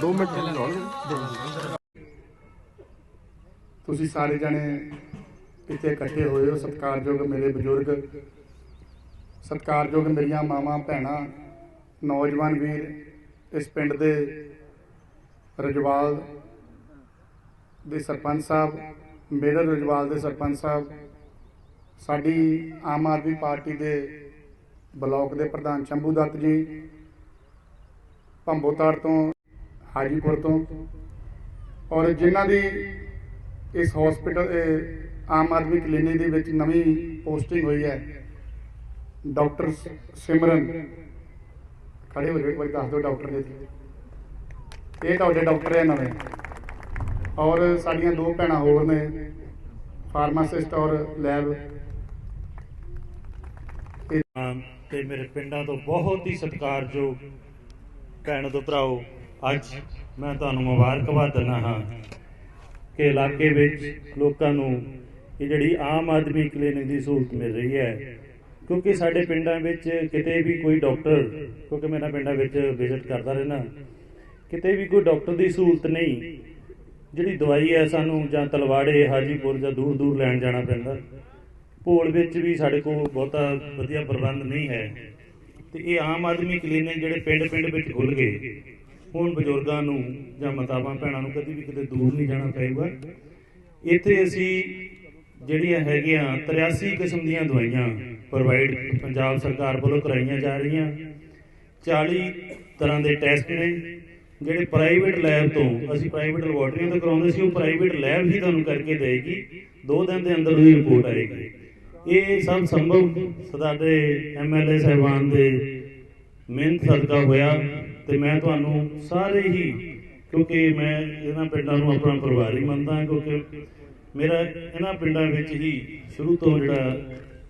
ਦੋ ਮਿੰਟ ਦੋ ਮਿੰਟ ਤੁਸੀਂ ਸਾਰੇ ਜਣੇ ਇੱਥੇ ਇਕੱਠੇ ਹੋਏ ਹੋ, ਸਤਿਕਾਰਯੋਗ ਮੇਰੇ ਬਜ਼ੁਰਗ, ਸਤਿਕਾਰਯੋਗ ਮੇਰੀਆਂ ਮਾਵਾਂ, ਭੈਣਾਂ, ਨੌਜਵਾਨ ਵੀਰ ਇਸ ਪਿੰਡ ਦੇ ਰਜਵਾਲ ਦੇ ਸਰਪੰਚ ਸਾਹਿਬ ਮੇਡਰ ਰਜਵਾਲ ਦੇ ਸਰਪੰਚ ਸਾਹਿਬ, ਸਾਡੀ ਆਮ ਆਦਮੀ ਪਾਰਟੀ ਦੇ ਬਲਾਕ ਦੇ ਪ੍ਰਧਾਨ ਸ਼ੰਭੂ ਦੱਤ ਜੀ, ਭੰਬੋਤਾੜ ਤੋਂ, ਹਾਜੀਪੁਰ ਤੋਂ ਔਰ ਜਿਨ੍ਹਾਂ ਦੀ ਇਸ ਹਸਪੀਟਲ ਆਮ ਆਦਮੀ ਕਲੀਨਿਕ ਦੇ ਵਿੱਚ ਨਵੀਂ ਪੋਸਟਿੰਗ ਹੋਈ ਹੈ। ਡਾਕਟਰ ਸਿਮਰਨ। ਖੜੇ ਹੋ ਜਾਓ ਇੱਕ ਵਾਰੀ ਦੱਸ ਦਿਓ ਡਾਕਟਰ ਦੇ। ਇਹ ਤੁਹਾਡੇ ਡਾਕਟਰ ਹੈ ਨਵੇਂ। ਔਰ ਸਾਡੀਆਂ ਦੋ ਭੈਣਾਂ ਹੋਰ ਨੇ ਫਾਰਮਾਸਿਸਟ ਔਰ ਲੈਬ। ਹਾਂ, ਤੇ ਮੇਰੇ ਪਿੰਡਾਂ ਤੋਂ ਬਹੁਤ ਹੀ ਸਤਿਕਾਰਯੋਗ ਭੈਣ ਤੋਂ ਭਰਾਓ ਅੱਜ ਮੈਂ ਤੁਹਾਨੂੰ ਮੁਬਾਰਕਬਾਦ ਦਿੰਦਾ ਹਾਂ ਕਿ ਇਲਾਕੇ ਵਿੱਚ ਲੋਕਾਂ ਨੂੰ ਇਹ ਜਿਹੜੀ ਆਮ ਆਦਮੀ ਕਲੀਨਿਕ ਦੀ ਸਹੂਲਤ ਮਿਲ ਰਹੀ ਹੈ। ਕਿਉਂਕਿ ਸਾਡੇ ਪਿੰਡਾਂ ਵਿੱਚ ਕਿਤੇ ਵੀ ਕੋਈ ਡਾਕਟਰ, ਕਿਉਂਕਿ ਮੈਂ ਇਹਨਾਂ ਪਿੰਡਾਂ ਵਿੱਚ ਵਿਜ਼ਿਟ ਕਰਦਾ ਰਹਿਣਾ ਕਿਤੇ ਵੀ ਕੋਈ ਡਾਕਟਰ ਦੀ ਸਹੂਲਤ ਨਹੀਂ। ਜਿਹੜੀ ਦਵਾਈ ਹੈ ਸਾਨੂੰ ਜਾਂ ਤਲਵਾੜੇ, ਹਾਜੀਪੁਰ ਜਾਂ ਦੂਰ ਦੂਰ ਲੈਣ ਜਾਣਾ ਪੈਂਦਾ। ਭੋਲ ਵਿੱਚ ਵੀ ਸਾਡੇ ਕੋਲ ਬਹੁਤਾ ਵਧੀਆ ਪ੍ਰਬੰਧ ਨਹੀਂ ਹੈ। ਤੇ ਇਹ ਆਮ ਆਦਮੀ ਕਲੀਨਿਕ ਜਿਹੜੇ ਪਿੰਡ ਪਿੰਡ ਵਿੱਚ ਖੁੱਲ ਗਏ, ਹੁਣ ਬਜ਼ੁਰਗਾਂ ਨੂੰ ਜਾਂ ਮਾਤਾਵਾਂ, ਭੈਣਾਂ ਨੂੰ ਕਦੀ ਵੀ ਕਿਤੇ ਦੂਰ ਨਹੀਂ ਜਾਣਾ ਪਏਗਾ। ਇੱਥੇ ਅਸੀਂ ਜਿਹੜੀਆਂ ਹੈਗੀਆਂ 83 ਕਿਸਮ ਦੀਆਂ ਦਵਾਈਆਂ ਪ੍ਰੋਵਾਈਡ ਪੰਜਾਬ ਸਰਕਾਰ ਵੱਲੋਂ ਕਰਾਈਆਂ ਜਾ ਰਹੀਆਂ। 40 ਤਰ੍ਹਾਂ ਦੇ ਟੈਸਟ ਨੇ, ਜਿਹੜੇ ਪ੍ਰਾਈਵੇਟ ਲੈਬ ਤੋਂ ਅਸੀਂ ਪ੍ਰਾਈਵੇਟ ਲੈਬੋਰਟਰੀਆਂ ਤੋਂ ਕਰਾਉਂਦੇ ਸੀ, ਉਹ ਪ੍ਰਾਈਵੇਟ ਲੈਬ ਹੀ ਤੁਹਾਨੂੰ ਕਰਕੇ ਦੇਗੀ ਦੋ ਦਿਨ ਦੇ ਅੰਦਰ ਉਹਦੀ ਰਿਪੋਰਟ ਆਏਗੀ। ਇਹ ਸਭ ਸੰਭਵ ਸਾਡੇ ਐਮਐਲਏ ਸਾਹਿਬਾਨ ਦੇ ਮਿਹਨਤ ਸਦਕਾ ਹੋਇਆ ਤੇ ਮੈਂ ਤੁਹਾਨੂੰ ਸਾਰੇ ਹੀ, ਕਿਉਂਕਿ ਮੈਂ ਇਹਨਾਂ ਪਿੰਡਾਂ ਨੂੰ ਆਪਣਾ ਪਰਿਵਾਰ ਹੀ ਮੰਨਦਾ ਹਾਂ ਕਿਉਂਕਿ ਮੇਰਾ ਇਹਨਾਂ ਪਿੰਡਾਂ ਵਿੱਚ ਹੀ ਸ਼ੁਰੂ ਤੋਂ ਜਿਹੜਾ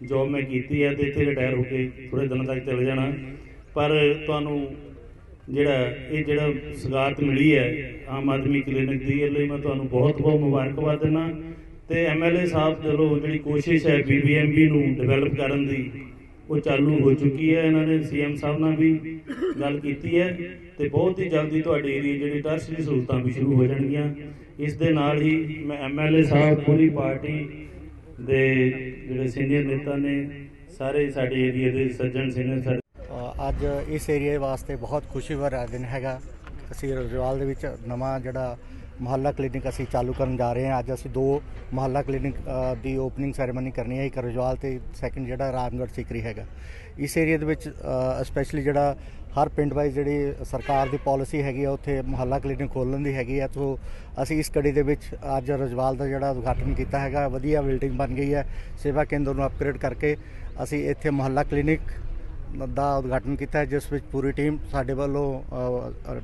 ਜੋਬ ਮੈਂ ਕੀਤੀ ਹੈ ਤੇ ਇੱਥੇ ਰਿਟਾਇਰ ਹੋ ਕੇ ਥੋੜੇ ਦਿਨਾਂ ਤੱਕ ਚਲੇ ਜਾਣਾ। ਪਰ ਤੁਹਾਨੂੰ ਜਿਹੜਾ ਇਹ ਜਿਹੜਾ ਸਗਾਤ ਮਿਲੀ ਹੈ ਆਮ ਆਦਮੀ ਕਲੀਨਿਕ ਦੀ ਇਹ ਲਈ ਮੈਂ ਤੁਹਾਨੂੰ ਬਹੁਤ ਬਹੁਤ ਮੁਬਾਰਕਬਾਦ ਦਿੰਦਾ। ਤੇ ਐਮਐਲਏ ਸਾਹਿਬ ਵੱਲੋਂ ਜਿਹੜੀ ਕੋਸ਼ਿਸ਼ ਹੈ ਬੀਬੀਐਮਬੀ ਨੂੰ ਡਿਵੈਲਪ ਕਰਨ ਦੀ, ਉਹ ਚਾਲੂ ਹੋ ਚੁੱਕੀ ਹੈ। ਇਹਨਾਂ ਨੇ ਸੀਐਮ ਸਾਹਿਬ ਨਾਲ ਵੀ ਗੱਲ ਕੀਤੀ ਹੈ ਤੇ ਬਹੁਤ ਹੀ ਜਲਦੀ ਤੁਹਾਡੇ ਏਰੀਆ ਜਿਹੜੀ ਟਰਸਰੀ ਸਹੂਲਤਾਂ ਵੀ ਸ਼ੁਰੂ ਹੋ ਜਾਣਗੀਆਂ। ਇਸ ਦੇ ਨਾਲ ਹੀ ਮੈਂ ਐਮਐਲਏ ਸਾਹਿਬ ਪੂਰੀ ਪਾਰਟੀ ਦੇ ਜਿਹੜੇ ਸੀਨੀਅਰ ਨੇਤਾ ਨੇ, ਸਾਰੇ ਸਾਡੇ ਏਰੀਆ ਦੇ ਸੱਜਣ ਸੀਨੀਅਰ ਸਾਡੇ ਅੱਜ ਇਸ ਏਰੀਏ ਵਾਸਤੇ ਬਹੁਤ ਖੁਸ਼ੀ ਭਰਾ ਦਿਨ ਹੈਗਾ। ਅਸੀਂ ਰਜਵਾਲ ਦੇ ਵਿੱਚ ਨਵਾਂ ਜਿਹੜਾ ਮੁਹੱਲਾ ਕਲੀਨਿਕ ਅਸੀਂ ਚਾਲੂ ਕਰਨ ਜਾ ਰਹੇ ਹਾਂ। ਅੱਜ ਅਸੀਂ ਦੋ ਮੁਹੱਲਾ ਕਲੀਨਿਕ ਦੀ ਓਪਨਿੰਗ ਸੈਰੇਮਨੀ ਕਰਨੀ ਹੈ। ਇੱਕ ਰਜਵਾਲ ਤੇ ਸੈਕੰਡ ਜਿਹੜਾ ਰਾਮਗੜ੍ਹ ਸਿਕਰੀ ਹੈਗਾ। ਇਸ ਏਰੀਆ ਦੇ ਵਿੱਚ ਸਪੈਸ਼ਲੀ ਜਿਹੜਾ ਹਰ ਪਿੰਡ ਵਾਈਜ਼ ਜਿਹੜੀ ਸਰਕਾਰ ਦੀ ਪਾਲਿਸੀ ਹੈਗੀ ਆ, ਉੱਥੇ ਮੁਹੱਲਾ ਕਲੀਨਿਕ ਖੋਲ੍ਹਣ ਦੀ ਹੈਗੀ ਆ। ਤੋਂ ਅਸੀਂ ਇਸ ਕੜੀ ਦੇ ਵਿੱਚ ਅੱਜ ਰਜਵਾਲ ਦਾ ਜਿਹੜਾ ਉਦਘਾਟਨ ਕੀਤਾ ਹੈਗਾ, ਵਧੀਆ ਬਿਲਡਿੰਗ ਬਣ ਗਈ ਹੈ। ਸੇਵਾ ਕੇਂਦਰ ਨੂੰ ਅਪਗ੍ਰੇਡ ਕਰਕੇ ਅਸੀਂ ਇੱਥੇ ਮੁਹੱਲਾ ਕਲੀਨਿਕ ਦਾ ਉਦਘਾਟਨ ਕੀਤਾ ਹੈ, ਜਿਸ ਵਿੱਚ ਪੂਰੀ ਟੀਮ ਸਾਡੇ ਵੱਲੋਂ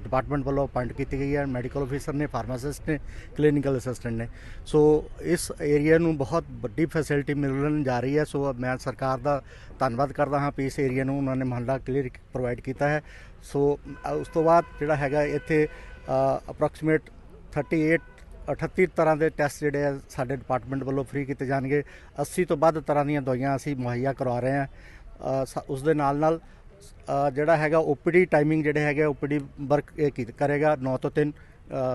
ਡਿਪਾਰਟਮੈਂਟ ਵੱਲੋਂ ਅਪਾਇੰਟ ਕੀਤੀ ਗਈ ਹੈ। ਮੈਡੀਕਲ ਅਫੀਸਰ ਨੇ ਫਾਰਮਾਸਿਸਟ ਨੇ ਕਲੀਨਿਕਲ ਅਸਿਸਟੈਂਟ ਨੇ। ਸੋ ਇਸ ਏਰੀਆ ਨੂੰ ਬਹੁਤ ਵੱਡੀ ਫੈਸਿਲਿਟੀ ਮਿਲਣ ਜਾ ਰਹੀ ਹੈ। ਸੋ ਮੈਂ ਸਰਕਾਰ ਦਾ ਧੰਨਵਾਦ ਕਰਦਾ ਹਾਂ ਵੀ ਇਸ ਏਰੀਆ ਨੂੰ ਉਹਨਾਂ ਨੇ ਮਹੱਲਾ ਕਲੀਨਿਕ ਪ੍ਰੋਵਾਈਡ ਕੀਤਾ ਹੈ। ਸੋ ਉਸ ਤੋਂ ਬਾਅਦ ਜਿਹੜਾ ਹੈਗਾ ਇੱਥੇ ਅਪਰੋਕਸੀਮੇਟ 38 38 ਤਰ੍ਹਾਂ ਦੇ ਟੈਸਟ ਜਿਹੜੇ ਆ ਸਾਡੇ ਡਿਪਾਰਟਮੈਂਟ ਵੱਲੋਂ ਫ੍ਰੀ ਕੀਤੇ ਜਾਣਗੇ। 80 ਤੋਂ ਵੱਧ ਤਰ੍ਹਾਂ ਦੀਆਂ ਦਵਾਈਆਂ ਅਸੀਂ ਮੁਹੱਈਆ ਕਰਵਾ ਰਹੇ ਹਾਂ। ਉਸ ਦੇ ਨਾਲ ਨਾਲ ਜਿਹੜਾ ਹੈਗਾ ਓਪੀਡੀ ਟਾਈਮਿੰਗ ਜਿਹੜੇ ਹੈਗੇ ਓਪੀਡੀ ਵਰਕ ਇਹ ਕੀ ਕਰੇਗਾ 9 ਤੋਂ 3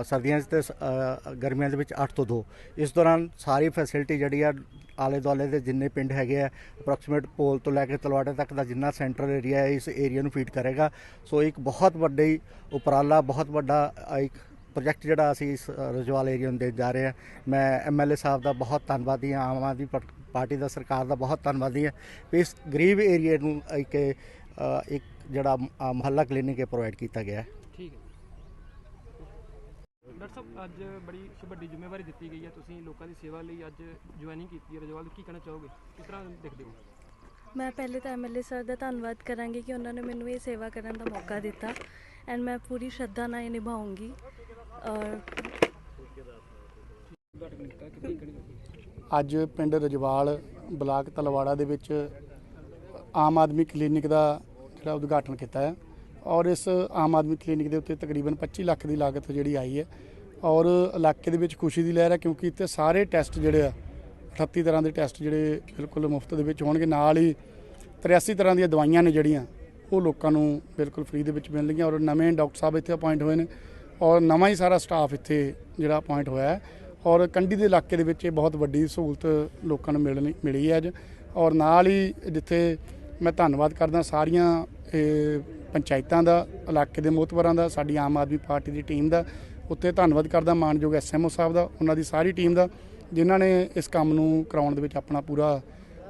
ਸਰਦੀਆਂ 'ਚ ਤੇ ਸ- ਗਰਮੀਆਂ ਦੇ ਵਿੱਚ 8 ਤੋਂ 2 ਇਸ ਦੌਰਾਨ ਸਾਰੀ ਫੈਸਿਲਿਟੀ ਜਿਹੜੀ ਆ ਆਲੇ ਦੁਆਲੇ ਦੇ ਜਿੰਨੇ ਪਿੰਡ ਹੈਗੇ ਆ ਅਪਰੋਕਸੀਮੇਟ ਪੋਲ ਤੋਂ ਲੈ ਕੇ ਤਲਵਾੜੇ ਤੱਕ ਦਾ ਜਿੰਨਾ ਸੈਂਟਰਲ ਏਰੀਆ ਹੈ ਇਸ ਏਰੀਆ ਨੂੰ ਫੀਡ ਕਰੇਗਾ। ਸੋ ਇੱਕ ਬਹੁਤ ਵੱਡੀ ਉਪਰਾਲਾ ਬਹੁਤ ਵੱਡਾ ਇੱਕ ਪ੍ਰੋਜੈਕਟ ਜਿਹੜਾ ਅਸੀਂ ਇਸ ਅ, ਰਜਵਾਲ ਏਰੀਆ ਨੂੰ ਦੇ ਜਾ ਰਹੇ ਹਾਂ ਮੈਂ ਐਮਐਲਏ ਸਾਹਿਬ ਦਾ ਬਹੁਤ ਧੰਨਵਾਦੀ ਹਾਂ ਆਮ ਆਦਮੀ ਪਾ- ਪਾਰਟੀ ਦਾ ਸਰਕਾਰ ਦਾ ਬਹੁਤ ਧੰਨਵਾਦੀ ਹਾਂ ਵੀ ਇਸ ਗਰੀਬ ਏਰੀਆ ਨੂੰ ਇੱਕ ਇੱਕ ਜਿਹੜਾ ਮੁਹੱਲਾ ਕਲੀਨਿਕ ਪ੍ਰੋਵਾਈਡ ਕੀਤਾ ਗਿਆ ਹੈ। ਠੀਕ ਹੈ ਡਾਕਟਰ ਸਾਹਿਬ ਅੱਜ ਬੜੀ ਵੱਡੀ ਜ਼ਿੰਮੇਵਾਰੀ ਦਿੱਤੀ ਗਈ ਹੈ। ਤੁਸੀਂ ਲੋਕਾਂ ਦੀ ਸੇਵਾ ਲਈ ਅੱਜ ਜੁਆਇਨਿੰਗ ਕੀਤੀ ਹੈ। ਰਜਵਾਲ ਕੀ ਕਹਿਣਾ ਚਾਹੋਗੇ? ਕਿਸ ਤਰ੍ਹਾਂ ਦੇਖਦੇ ਹੋ? ਮੈਂ ਪਹਿਲੇ ਤਾਂ ਐਮਐਲਏ ਸਰ ਦਾ ਧੰਨਵਾਦ ਕਰਾਂਗੀ ਕਿ ਉਹਨਾਂ ਨੇ ਮੈਨੂੰ ਇਹ ਸੇਵਾ ਕਰਨ ਦਾ ਮੌਕਾ ਦਿੱਤਾ। ਐਂਡ ਮੈਂ ਪੂਰੀ ਸ਼ਰਧਾ ਨਾਲ ਇਹ ਨਿਭਾਉਂਗੀ। ਔਰ ਅੱਜ ਪਿੰਡ ਰਜਵਾਲ ਬਲਾਕ ਤਲਵਾੜਾ ਦੇ ਵਿੱਚ ਆਮ ਆਦਮੀ ਕਲੀਨਿਕ ਦਾ ਜਿਹੜਾ ਉਦਘਾਟਨ ਕੀਤਾ ਹੈ ਔਰ ਇਸ ਆਮ ਆਦਮੀ ਕਲੀਨਿਕ ਦੇ ਉੱਤੇ ਤਕਰੀਬਨ 25 ਲੱਖ ਦੀ ਲਾਗਤ ਜਿਹੜੀ ਆਈ ਹੈ ਔਰ ਇਲਾਕੇ ਦੇ ਵਿੱਚ ਖੁਸ਼ੀ ਦੀ ਲਹਿਰ ਹੈ ਕਿਉਂਕਿ ਇੱਥੇ ਸਾਰੇ ਟੈਸਟ ਜਿਹੜੇ ਆ 38 ਤਰ੍ਹਾਂ ਦੇ ਟੈਸਟ ਜਿਹੜੇ ਬਿਲਕੁਲ ਮੁਫਤ ਦੇ ਵਿੱਚ ਹੋਣਗੇ। ਨਾਲ ਹੀ 83 ਤਰ੍ਹਾਂ ਦੀਆਂ ਦਵਾਈਆਂ ਨੇ ਜਿਹੜੀਆਂ, ਉਹ ਲੋਕਾਂ ਨੂੰ ਬਿਲਕੁਲ ਫ੍ਰੀ ਦੇ ਵਿੱਚ ਮਿਲਣਗੀਆਂ ਔਰ ਨਵੇਂ ਡਾਕਟਰ ਸਾਹਿਬ ਇੱਥੇ ਅਪਾਇੰਟ ਹੋਏ ਨੇ ਔਰ ਨਵਾਂ ਹੀ ਸਾਰਾ ਸਟਾਫ ਇੱਥੇ ਜਿਹੜਾ ਅਪਾਇੰਟ ਹੋਇਆ ਹੈ। ਔਰ ਕੰਢੀ ਦੇ ਇਲਾਕੇ ਦੇ ਵਿੱਚ ਇਹ ਬਹੁਤ ਵੱਡੀ ਸਹੂਲਤ ਲੋਕਾਂ ਨੂੰ ਮਿਲਣੀ, ਮਿਲੀ ਹੈ ਅੱਜ। ਔਰ ਨਾਲ ਹੀ ਜਿੱਥੇ ਮੈਂ ਧੰਨਵਾਦ ਕਰਦਾ ਸਾਰੀਆਂ ਪੰਚਾਇਤਾਂ ਦਾ, ਇਲਾਕੇ ਦੇ ਮੋਤਵਰਾਂ ਦਾ, ਸਾਡੀ ਆਮ ਆਦਮੀ ਪਾਰਟੀ ਦੀ ਟੀਮ ਦਾ ਉੱਤੇ ਧੰਨਵਾਦ ਕਰਦਾ ਮਾਨਯੋਗ ਐਸਐਮਓ ਸਾਹਿਬ ਦਾ, ਉਹਨਾਂ ਦੀ ਸਾਰੀ ਟੀਮ ਦਾ, ਜਿਨ੍ਹਾਂ ਨੇ ਇਸ ਕੰਮ ਨੂੰ ਕਰਾਉਣ ਦੇ ਵਿੱਚ ਆਪਣਾ ਪੂਰਾ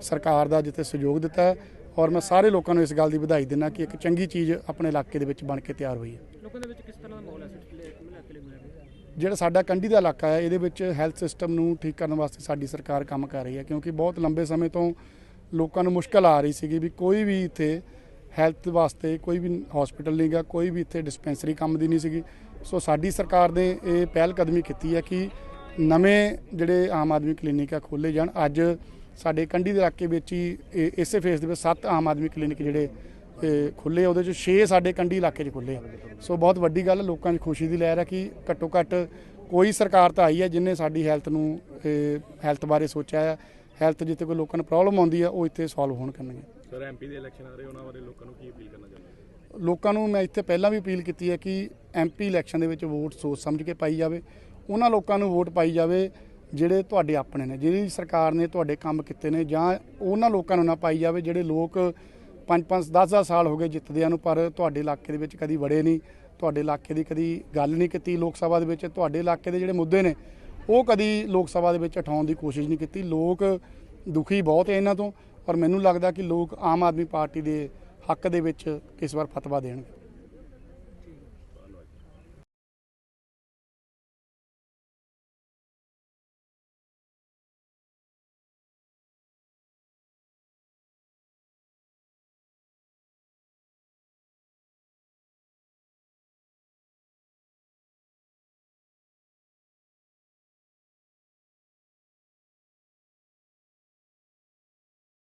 ਸਰਕਾਰ ਦਾ ਜਿੱਥੇ ਸਹਿਯੋਗ ਦਿੱਤਾ ਔਰ ਮੈਂ ਸਾਰੇ ਲੋਕਾਂ ਨੂੰ ਇਸ ਗੱਲ ਦੀ ਵਧਾਈ ਦਿੰਦਾ ਕਿ ਇੱਕ ਚੰਗੀ ਚੀਜ਼ ਆਪਣੇ ਇਲਾਕੇ ਦੇ ਵਿੱਚ ਬਣ ਕੇ ਤਿਆਰ ਹੋਈ ਹੈ। ਲੋਕਾਂ ਦੇ ਵਿੱਚ ਕਿਸ ਤਰ੍ਹਾਂ ਦਾ ਮਾਹੌਲ ਹੈ ਸਿੱਟਲੇ ਮਿਲਾ ਕੇ ਮਿਲਾ ਕੇ ਜਿਹੜਾ ਸਾਡਾ ਕੰਢੀ ਦਾ ਇਲਾਕਾ ਹੈ, ਇਹਦੇ ਵਿੱਚ ਹੈਲਥ ਸਿਸਟਮ ਨੂੰ ਠੀਕ ਕਰਨ ਵਾਸਤੇ ਸਾਡੀ ਸਰਕਾਰ ਕੰਮ ਕਰ ਰਹੀ ਹੈ, ਕਿਉਂਕਿ ਬਹੁਤ ਲੰਬੇ ਸਮੇਂ ਤੋਂ ਲੋਕਾਂ ਨੂੰ ਮੁਸ਼ਕਲ ਆ ਰਹੀ ਸੀਗੀ ਵੀ ਕੋਈ ਵੀ ਇੱਥੇ ਹੈਲਥ ਵਾਸਤੇ ਕੋਈ ਵੀ ਹਸਪੀਟਲ ਨਹੀਂਗਾ ਕੋਈ ਵੀ ਇੱਥੇ ਡਿਸਪੈਂਸਰੀ ਕੰਮ ਦੀ ਨਹੀਂ ਸੀਗੀ। ਸੋ ਸਾਡੀ ਸਰਕਾਰ ਨੇ ਇਹ ਪਹਿਲ ਕਦਮੀ ਕੀਤੀ ਹੈ ਕਿ ਨਵੇਂ ਜਿਹੜੇ ਆਮ ਆਦਮੀ ਕਲੀਨਿਕ ਆ ਖੋਲੇ ਜਾਣ। ਅੱਜ ਸਾਡੇ ਕੰਢੀ ਦੇ ਇਲਾਕੇ ਵਿੱਚ ਹੀ ਇਹ- ਇਸੇ ਫੇਸ ਦੇ ਵਿੱਚ ਸੱਤ ਆਮ ਆਦਮੀ ਕਲੀਨਿਕ ਜਿਹੜੇ ਖੁੱਲੇ ਉਹਦੇ ਚ 6 ਸਾਡੇ ਕੰਢੀ ਇਲਾਕੇ 'ਚ ਖੁੱਲੇ ਆ। ਸੋ ਬਹੁਤ ਵੱਡੀ ਗੱਲ ਲੋਕਾਂ 'ਚ ਖੁਸ਼ੀ ਦੀ ਲਹਿਰ ਹੈ ਕਿ ਘੱਟੋ ਘੱਟ ਕੋਈ ਸਰਕਾਰ ਤਾਂ ਆਈ ਹੈ ਜਿਨੇ ਸਾਡੀ ਹੈਲਥ ਨੂੰ ਹੈਲਥ ਬਾਰੇ ਸੋਚਿਆ ਹੈ ਹੈਲਥ ਜਿੱਥੇ ਕੋਈ ਲੋਕਾਂ ਨੂੰ ਪ੍ਰੋਬਲਮ ਆਉਂਦੀ ਹੈ ਉਹ ਇੱਥੇ ਸੋਲਵ ਹੋਣ ਕਰਨਗੇ। ਸਰ ਐਮਪੀ ਦੇ ਇਲੈਕਸ਼ਨ ਆ ਰਹੇ ਉਹਨਾਂ ਬਾਰੇ ਲੋਕਾਂ ਨੂੰ ਕੀ ਅਪੀਲ ਕਰਨਾ ਚਾਹੁੰਦੇ ਲੋਕਾਂ ਨੂੰ ਮੈਂ ਇੱਥੇ ਪਹਿਲਾਂ ਵੀ ਅਪੀਲ ਕੀਤੀ ਹੈ ਕਿ ਐਮਪੀ ਇਲੈਕਸ਼ਨ ਦੇ ਵਿੱਚ ਵੋਟ ਸੋਚ ਸਮਝ ਕੇ ਪਾਈ ਜਾਵੇ। ਉਹਨਾਂ ਲੋਕਾਂ ਨੂੰ ਵੋਟ ਪਾਈ ਜਾਵੇ ਜਿਹੜੇ ਤੁਹਾਡੇ ਆਪਣੇ ਨੇ ਜਿਹੜੀ ਸਰਕਾਰ ਨੇ ਤੁਹਾਡੇ ਕੰਮ ਕੀਤੇ ਨੇ ਜਾਂ ਉਹਨਾਂ ਲੋਕਾਂ ਨੂੰ ਨਾ ਪਾਈ ਜਾਵੇ ਜਿਹੜੇ ਲੋਕ 5-5 10-10 ਸਾਲ ਹੋ ਗਏ ਜਿੱਤਦਿਆਂ ਨੂੰ, ਪਰ ਤੁਹਾਡੇ ਇਲਾਕੇ ਦੇ ਵਿੱਚ ਕਦੀ ਵੜੇ ਨਹੀਂ, ਤੁਹਾਡੇ ਇਲਾਕੇ ਦੀ ਕਦੀ ਗੱਲ ਨਹੀਂ ਕੀਤੀ ਲੋਕ ਸਭਾ ਦੇ ਵਿੱਚ, ਤੁਹਾਡੇ ਇਲਾਕੇ ਦੇ ਜਿਹੜੇ ਮੁੱਦੇ ਨੇ, ਉਹ ਕਦੀ ਲੋਕ ਸਭਾ ਦੇ ਵਿੱਚ ਉਠਾਉਣ ਦੀ ਕੋਸ਼ਿਸ਼ ਨਹੀਂ ਕੀਤੀ। ਲੋਕ ਦੁਖੀ ਬਹੁਤ ਹੈ ਇਹਨਾਂ ਤੋਂ ਔਰ ਮੈਨੂੰ ਲੱਗਦਾ ਕਿ ਲੋਕ ਆਮ ਆਦਮੀ ਪਾਰਟੀ ਦੇ ਹੱਕ ਦੇ ਵਿੱਚ ਇਸ ਵਾਰ ਫਤਵਾ ਦੇਣਗੇ।